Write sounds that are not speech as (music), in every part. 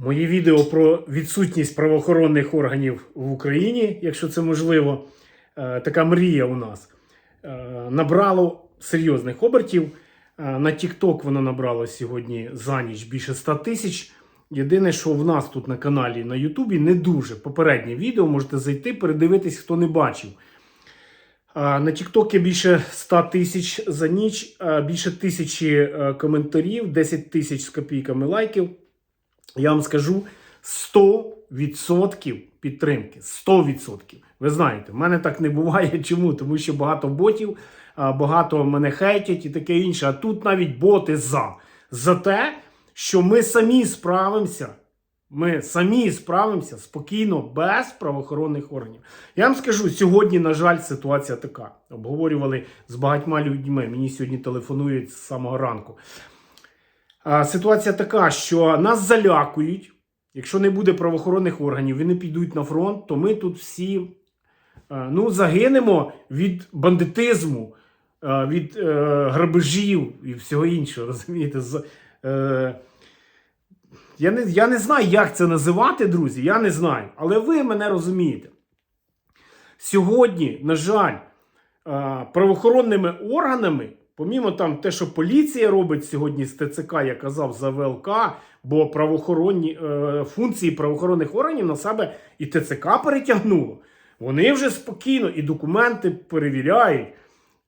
Моє відео про відсутність правоохоронних органів в Україні, якщо це можливо, е, така мрія у нас, е, набрало серйозних обертів. Е, На TikTok воно набрало сьогодні за ніч більше 100 тисяч. Єдине, що в нас тут на каналі на Ютубі не дуже попереднє відео, можете зайти, передивитись, хто не бачив. На TikTok більше 100 тисяч за ніч, більше тисячі коментарів, 10 тисяч з копійками лайків. Я вам скажу 100% підтримки. 100%. Ви знаєте, в мене так не буває. (laughs) Чому? Тому що багато ботів, багато мене хейтять і таке інше. А тут навіть боти за. За те, що ми самі справимося. Ми самі справимося спокійно, без правоохоронних органів. Я вам скажу, сьогодні, на жаль, ситуація така. Обговорювали з багатьма людьми. Мені сьогодні телефонують з самого ранку. Ситуація така, що нас залякують. Якщо не буде правоохоронних органів, вони підуть на фронт, то ми тут всі е, ну, загинемо від бандитизму, е, від е, грабежів і всього іншого. (laughs) Розумієте? Я, не, я не знаю, як це називати, друзі. Я не знаю. Але ви мене розумієте. Сьогодні, на жаль, правоохоронними органами, помімо там те, що поліція робить сьогодні з ТЦК, я казав за ВЛК, бо правоохоронні е, функції правоохоронних органів на себе і ТЦК перетягнуло. Вони вже спокійно і документи перевіряють,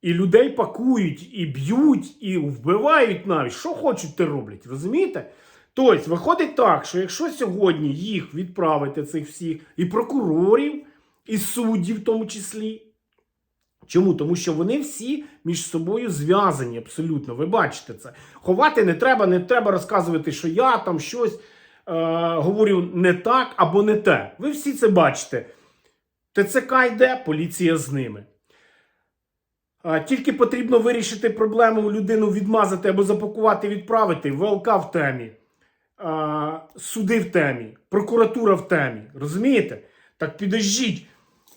і людей пакують, і б'ють, і вбивають навіть. Що хочуть, те роблять. Розумієте? Тобто, виходить так, що якщо сьогодні їх відправити, цих всіх, і прокурорів, і суддів в тому числі. Чому? Тому що вони всі між собою зв'язані абсолютно. Ви бачите це. Ховати не треба, не треба розказувати, що я там щось е, говорю не так або не те. Ви всі це бачите. ТЦК йде, поліція з ними. А, Тільки потрібно вирішити проблему людину відмазати або запакувати, відправити. ВЛК в темі, а, суди в темі, прокуратура в темі. Розумієте? Так підождіть.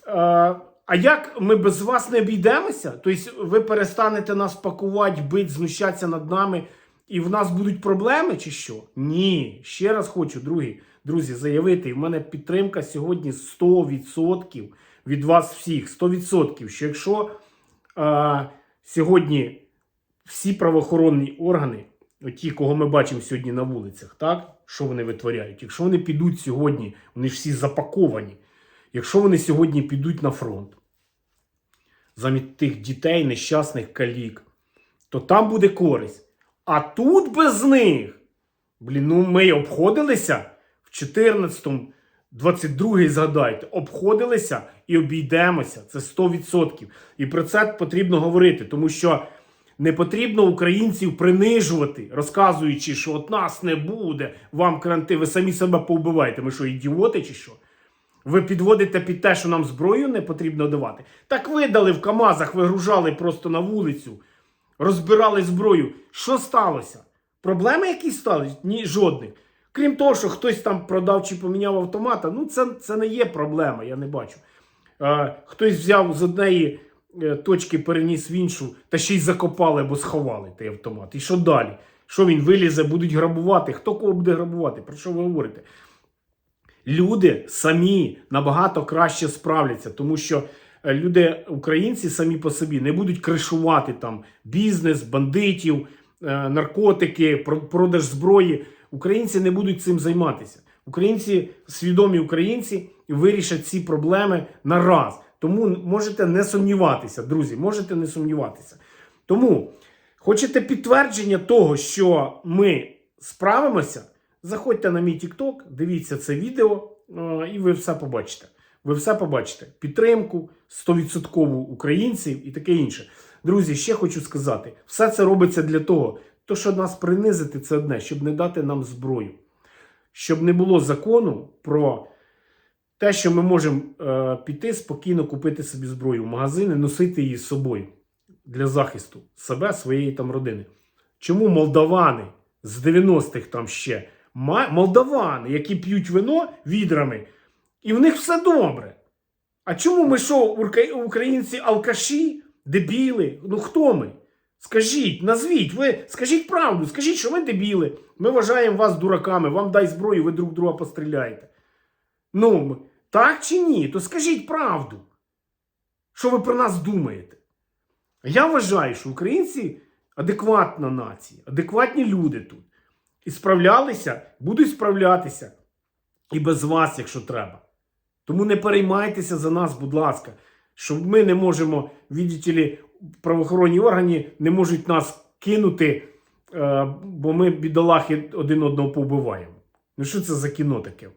А, а як ми без вас не обійдемося? Тобто ви перестанете нас пакувати, бити, знущатися над нами, і в нас будуть проблеми, чи що? Ні. Ще раз хочу, другі, друзі, заявити. І в мене підтримка сьогодні 100% від вас всіх. 100%. Що якщо а, сьогодні всі правоохоронні органи, ті, кого ми бачимо сьогодні на вулицях, так? що вони витворяють? Якщо вони підуть сьогодні, вони ж всі запаковані. Якщо вони сьогодні підуть на фронт, замість тих дітей, нещасних калік, то там буде користь. А тут без них, блін, ну ми обходилися в 14-му, 22-й, згадайте, обходилися і обійдемося. Це 100%. І про це потрібно говорити, тому що не потрібно українців принижувати, розказуючи, що от нас не буде, вам кранти, ви самі себе повбиваєте. Ми що, ідіоти чи що? Ви підводите під те, що нам зброю не потрібно давати. Так видали в КАМАЗах, вигружали просто на вулицю, розбирали зброю. Що сталося? Проблеми якісь стали? Ні, жодних. Крім того, що хтось там продав чи поміняв автомата, ну це, це не є проблема, я не бачу. Е, хтось взяв з однієї е, точки, переніс в іншу, та ще й закопали або сховали той автомат. І що далі? Що він вилізе, будуть грабувати? Хто кого буде грабувати? Про що ви говорите? Люди самі набагато краще справляться, тому що е, люди, українці самі по собі не будуть кришувати там бізнес, бандитів, е, наркотики, про- продаж зброї. Українці не будуть цим займатися. Українці, свідомі українці, вирішать ці проблеми на раз. Тому можете не сумніватися, друзі, можете не сумніватися. Тому хочете підтвердження того, що ми справимося, заходьте на мій TikTok, дивіться це відео, е, і ви все побачите. Ви все побачите. Підтримку 100% українців і таке інше. Друзі, ще хочу сказати: все це робиться для того, то, що нас принизити, це одне, щоб не дати нам зброю, щоб не було закону про те, що ми можемо е, піти спокійно купити собі зброю в магазини, носити її з собою для захисту себе, своєї там родини. Чому молдавани з 90-х там ще молдавани, які п'ють вино відрами, і в них все добре. А чому ми що, українці алкаші, дебіли? Ну хто ми? Скажіть, назвіть, ви скажіть правду, скажіть, що ви дебіли. Ми вважаємо вас дураками, вам дай зброю, ви друг друга постріляєте. Ну, так чи ні? То скажіть правду. Що ви про нас думаєте? Я вважаю, що українці адекватна нація, адекватні люди тут. І справлялися, будуть справлятися. І без вас, якщо треба. Тому не переймайтеся за нас, будь ласка, що ми не можемо, ли, правоохоронні органи не можуть нас кинути, е, бо ми бідолахи один одного повбиваємо. Ну що це за кіно таке?